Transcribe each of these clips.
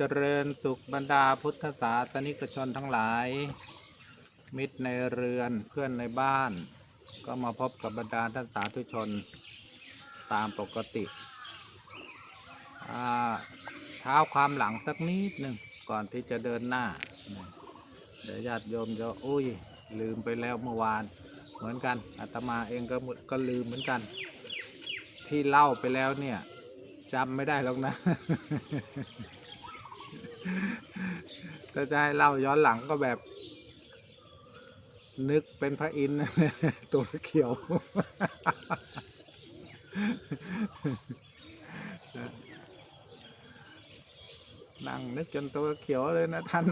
เจริญสุขบรรดาพุทธศาสนิกชนทั้งหลาย มิตรในเรือนเพื่อนในบ้าน ก็มาพบกับบรรดาท่านสาธุชนตามปกติเท้าความหลังสักนิดหนึ่งก่อนที่จะเดินหน้า เดี๋ยวญาติโยมจะอุ้ยลืมไปแล้วเมื่อวาน เหมือนกันอาตมาเองก็มึก็ลืมเหมือนกัน ที่เล่าไปแล้วเนี่ยจำไม่ได้หรอกนะ ถ้าจะให้เล่าย้อนหลังก็แบบ นึกเป็นพระอินทร์ตัวเขียว นั่งนึกจนตัวเขียวเลยนะท่าน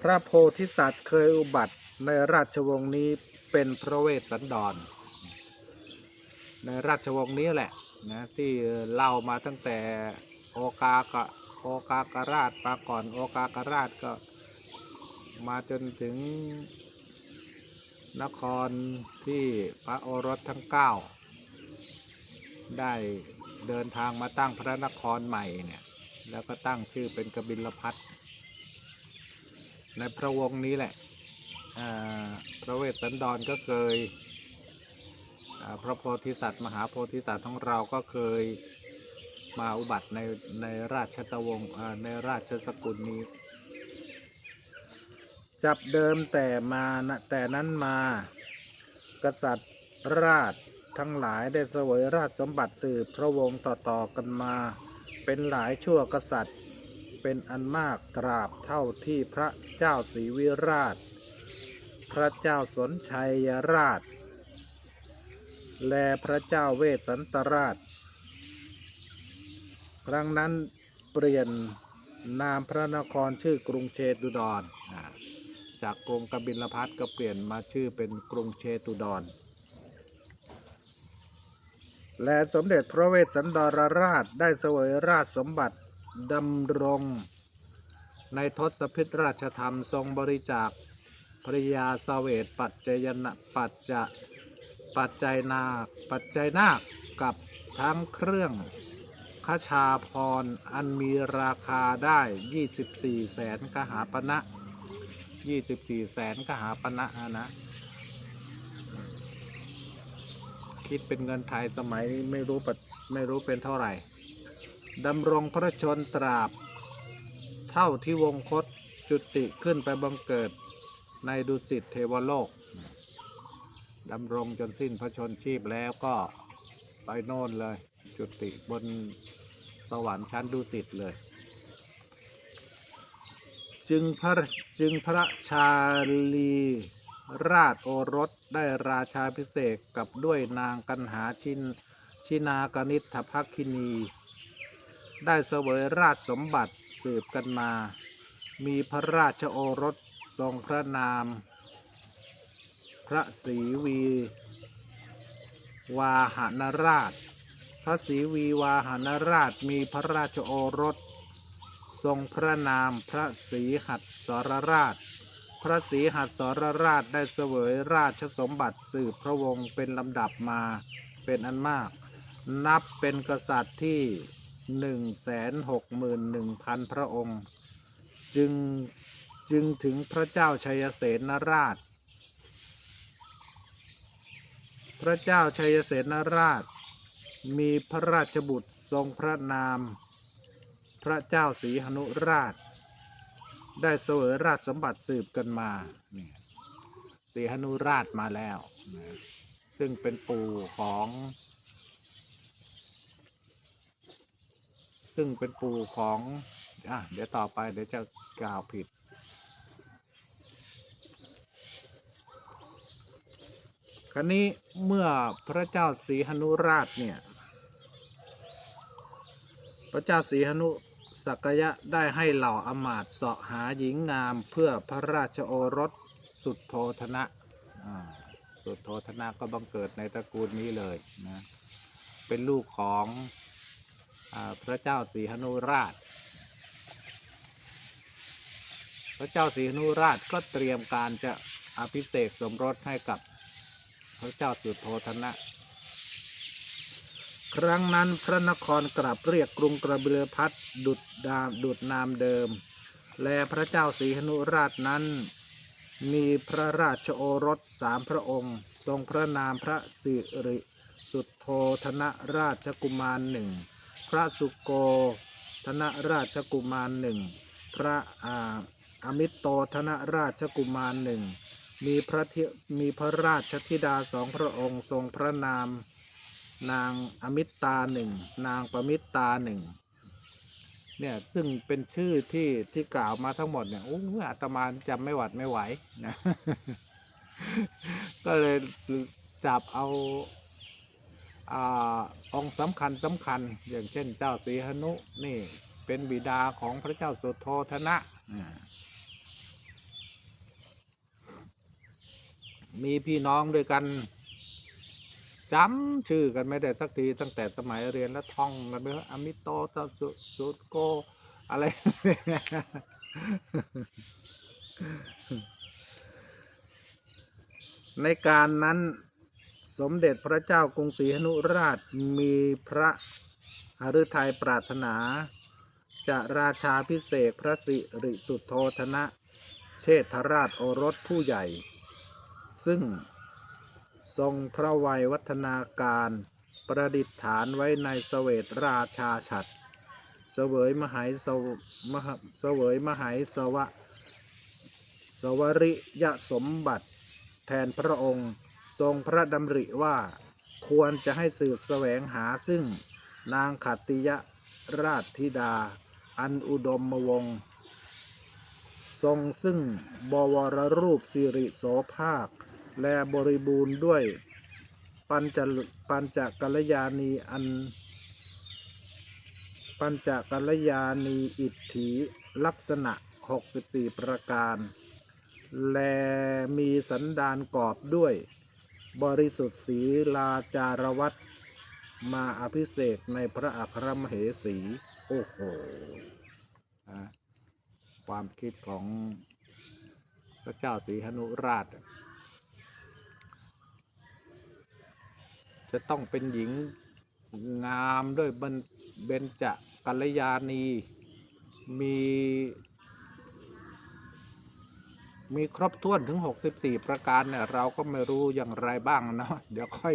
พระโพธิสัตว์เคยอุบัติในราชวงศ์นี้เป็นพระเวสสันดร ในราชวงศ์นี้แหละ นะที่เล่ามาตั้งแต่โอกากะโอกากราชมาก่อนโอกากราชก็มาจนถึงนครที่พระโอรสทั้งเก้าได้เดินทางมาตั้งพระนครใหม่เนี่ยแล้วก็ตั้งชื่อเป็นกบิลพัทในพระวงศ์นี้แหละพระเวสสันดรก็เคย พระโพธิสัตว์มหาโพธิสัตว์ของเราก็เคยมาอุบัติในในราชตวงศ์ในราชสกุลนี้ จับเดิมแต่มาแต่นั้นมา กษัตริย์ราชทั้งหลายได้เสวยราชสมบัติสืบพระวงศ์ต่อๆกันมา เป็นหลายชั่วกษัตริย์ เป็นอันมากตราบเท่าที่พระเจ้าศรีวิราช พระเจ้าสนชัยราช และพระเจ้าเวสสันตราช ครั้งนั้นเปลี่ยนนามพระนครชื่อกรุงเชตุดรอ่าจากกรุงกบิลพัทก็เปลี่ยนมาชื่อเป็นกรุงเชตุดร และสมเด็จพระเวสสันดรราชได้เสวยราชสมบัติดำรงในทศพิธราชธรรมทรงบริจาคภริยาสเวตปัจจยนะปัจจะ ปัจจัยนาคปัจจัยนาคกับทั้งเครื่องขชาพรอันมีราคาได้ 24 แสนกหาปณะ24 แสนกหาปณะอะนะ คิดเป็นเงินไทยสมัยนี้ไม่รู้ปัจไม่รู้เป็นเท่าไหร่ดำรงพระชนตราบ เท่าที่วงคตจุติขึ้นไปบังเกิดในดุสิตเทวโลก ดำรงจนสิ้นพระชนชีพแล้วก็ไปโน่นเลย จุติบนสวรรค์ชั้นดุสิตเลย จึงพระจึงพระชาลีราชโอรสได้ราชาพิเศษกับด้วยนางกันหาชินชินากนิษฐภักคินี ได้เสวยราชสมบัติสืบกันมา มีพระราชโอรสทรงพระนาม ระศรีวี วาหานราช พระศรีวีวาหานราชมีพระราชโอรส ทรงพระนามพระศรีหัดสรราช พระศรีหัดสรราชได้เสวยราชสมบัติสืบพระวงศ์เป็นลำดับมาเป็นอันมาก นับเป็นกษัตริย์ที่หนึ่งแสนหกหมื่นหนึ่งพันพระองค์ จึงจึงถึงพระเจ้าชัยเสนราช พระเจ้าชัยเสนราช มีพระราชบุตรทรงพระนาม พระเจ้าศรีหนุราช ได้เสวยราชสมบัติสืบกันมานี่ศรีหนุราชมาแล้วนะซึ่งเป็นปู่ของ ซึ่งเป็นปู่ของอะเดี๋ยวต่อไปเดี๋ยวจะกล่าวผิด คราวนี้เมื่อพระเจ้าศรีหนุราชเนี่ย พระเจ้าศรีหนุสักยะได้ให้เหล่าอมาตย์เสาะหาหญิงงามเพื่อพระราชโอรสสุดโทธนะอ่าสุดโทธนะก็บังเกิดในตระกูลนี้เลยนะ เป็นลูกของอพระเจ้าศรีหนุราช พระเจ้าศรีหนุราชก็เตรียมการจะอภิเษกสมรสให้กับ พระเจ้าสุดโทธนะ ครั้งนั้นพระนครกลับเรียกกรุงกระเบือพัดดุดดามดุดนามเดิม และพระเจ้าศรีหนุราชนั้น มีพระราชโอรสสามพระองค์ ทรงพระนามพระสิริสุโธธนราชกุมารหนึ่งพระสุโกธนราชกุมารหนึ่งพระอาอมิตโตธนราชกุมารหนึ่ง มีพระมีพระราชธิดาสองพระองค์ทรงพระนาม นางอมิตตาหนึ่งนางประมิตตาหนึ่งเนี่ยซึ่งเป็นชื่อที่ที่กล่าวมาทั้งหมดเนี่ยโอ้อาตมาจำไม่หวัดไม่ไหวนะก็เลยจับเอาอาองค์สำคัญสำคัญ อย่างเช่นเจ้าสีหนุนี่เป็นบิดาของพระเจ้าสุโธธนะอ่า มีพี่น้องด้วยกันจำชื่อกันไม่ได้สักทีตั้งแต่สมัยเรียนแล้วท่องกันไปว่าอมิโตตสุสุโกอะไร ในการนั้นสมเด็จพระเจ้ากรุงศรีหนุราชมีพระหฤทัยปรารถนา จะราชาพิเศษพระสิริสุทโธธนะ เชษฐราชโอรสผู้ใหญ่ ซึ่ง ทรงพระวัยวัฒนาการประดิษฐานไว้ในสเสวตราชาฉัตรเสวยมหายสวมหเสวยมหายสวะสวริยสมบัติแทนพระองค์ทรงพระดำริว่าควรจะให้สืบแสวงหาซึ่งนางขัตติยราชธิดา อันอุดมมวง ทรงซึ่งบวรรูปสิริโสภาค และบริบูรณ์ด้วย ปัญจปัญจกัลยาณีอัน ปัญจกัลยาณีอิทธิลักษณะ 64 ประการ และมีสันดานกอบด้วย บริสุทธิ์ศีลาจารวัตมาอภิเษกในพระอัครมเหสี โอ้โหความคิดของพระเจ้าศรีหนุราช จะต้องเป็นหญิงงามด้วยเบญจกัลยาณี มี มีครบถ้วนถึง 64 ประการเนี่ย เราก็ไม่รู้อย่างไรบ้างนะเดี๋ยวค่อย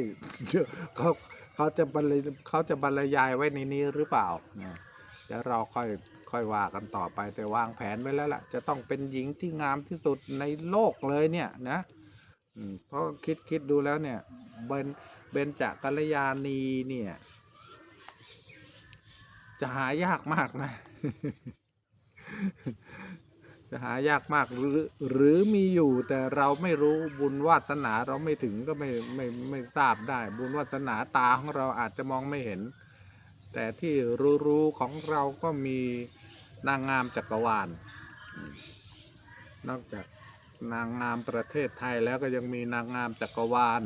เขาเขาจะบรรยเขาจะบรรยายไว้ในนี้หรือเปล่านะเดี๋ยวเราค่อยค่อยว่ากันต่อไปแต่วางแผนไว้แล้วล่ะ จะต้องเป็นหญิงที่งามที่สุดในโลกเลยเนี่ยนะเพราะคิดคิดดูแล้วเนี่ยเบน เบนจกัลยาณีเนี่ย จะหายากมากนะ จะหายากมากหรือหรือมีอยู่แต่เราไม่รู้บุญวาสนาเราไม่ถึงก็ไม่ไม่ไม่ทราบได้ บุญวาสนาตาของเราอาจจะมองไม่เห็น แต่ที่รู้ๆของเราก็มีนางงามจักรวาล นอกจากนางงามประเทศไทยแล้วก็ยังมีนางงามจักรวาล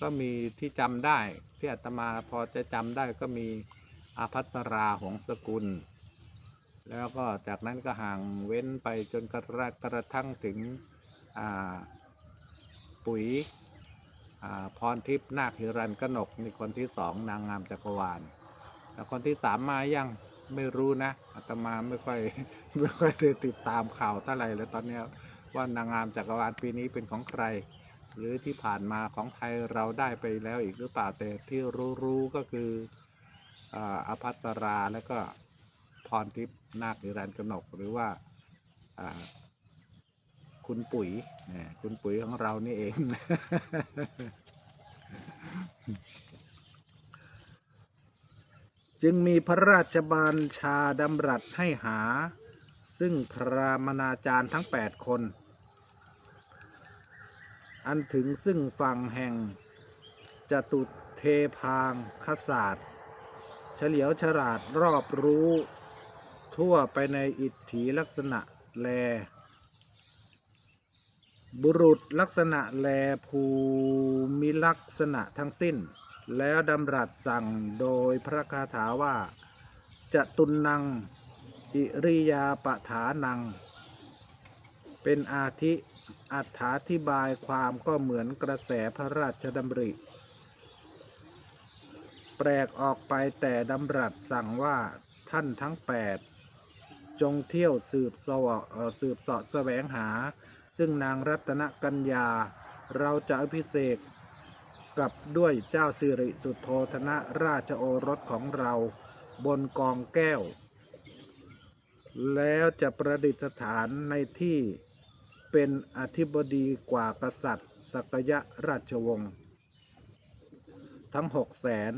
ก็มีที่จำได้ที่อาตมาพอจะจำได้ก็มีอาภัสราหงสกุล แล้วก็จากนั้นก็ห่างเว้นไปจนกระกระทั่งถึงปุ๋ยพรทิพย์นาคฮิรันกนกนี่คนที่สองนางงามจักรวาลแล้วคนที่สามมายังไม่รู้นะอาตมาไม่ค่อยไม่ค่อยได้ติดตามข่าวเท่าไหร่เลยตอนนี้ว่านางงามจักรวาลปีนี้เป็นของใคร หรือที่ผ่านมาของไทยเราได้ไปแล้วอีกหรือเปล่าแต่ที่รู้ๆก็คืออ่าอภัสราแล้วก็พรทิพย์นาคฮิรันกนก หรือว่าคุณปุ๋ยเนี่ยคุณปุ๋ยของเรานี่เอง จึงมีพระราชบัญชาดำรัสให้หา ซึ่งพรามณาจารย์ทั้ง 8 คน อันถึงซึ่งฝั่งแห่งจตุเทพางคศาสตร์เฉลียวฉลาดรอบรู้ ทั่วไปในอิทธิลักษณะแล บุรุษลักษณะแลภูมิลักษณะทั้งสิ้น แล้วดำรัสสั่งโดยพระคาถาว่าจะตุนนัง อิริยาปถานัง เป็นอาทิ อัถาธิบายความก็เหมือนกระแสพระราชดำริ แปลกออกไปแต่ดำรัสสั่งว่าท่านทั้งแปดจงเที่ยวสืบสวะเอ่อสืบสาะแสวงหา ซึ่งนางรัตนกัญญา เราจะอภิเษกกับด้วยเจ้าสิริสุทโธธนะราชโอรสของเราบนกองแก้ว แล้วจะประดิษฐานในที่ เป็นอธิบดีกว่ากษัตริย์สักยะราชวงศ์ทั้งหกแสน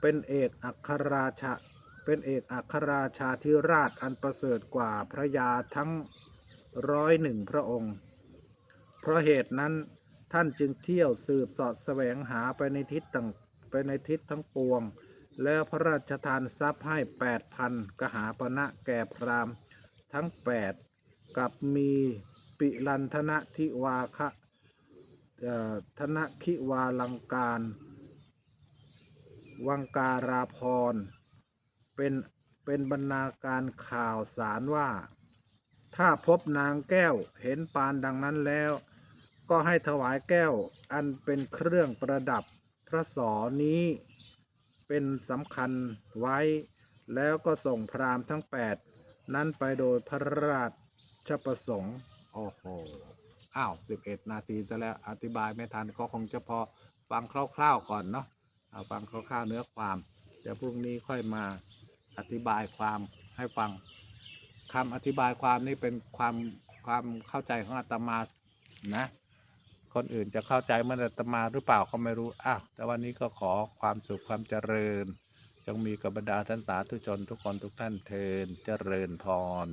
เป็นเอกอัครราชาเป็นเอกอัครราชาธิราชอันประเสริฐกว่าพระยาทั้งร้อยหนึ่งพระองค์ เพราะเหตุนั้นท่านจึงเที่ยวสืบสาะแสวงหาไปในทิศต่างไปในทิศทั้งปวง แล้วพระราชทานทรัพย์ให้แปดพันกหาปณะแก่พราหมณ์ทั้งแปดกับมี ปิลันธนะทิวาคะธนคิวาลังการ วังการาพร เป็นเป็นบรรณาการข่าวสารว่า ถ้าพบนางแก้วเห็นปานดังนั้นแล้ว ก็ให้ถวายแก้วอันเป็นเครื่องประดับพระสอนี้เป็นสำคัญไว้ แล้วก็ส่งพราหมณ์ทั้ง 8 นั้นไปโดยพระราชประสงค์ โอ้โห อ้าว11นาทีจะแล้วอธิบายไม่ทันก็คงจะพอฟังคร่าวๆก่อนเนาะเอาฟังคร่าวๆเนื้อความ เดี๋ยวพรุ่งนี้ค่อยมาอธิบายความให้ฟังคำอธิบายความนี่เป็นความความเข้าใจของอาตมานะ คนอื่นจะเข้าใจเหมันอาตมาหรือเปล่าก็ไม่รู้ อ้าว แต่วันนี้ก็ขอความสุขความเจริญ จงมีกับบรรดาท่านสาธุชนทุกคนทุกท่านเทินเจริญพร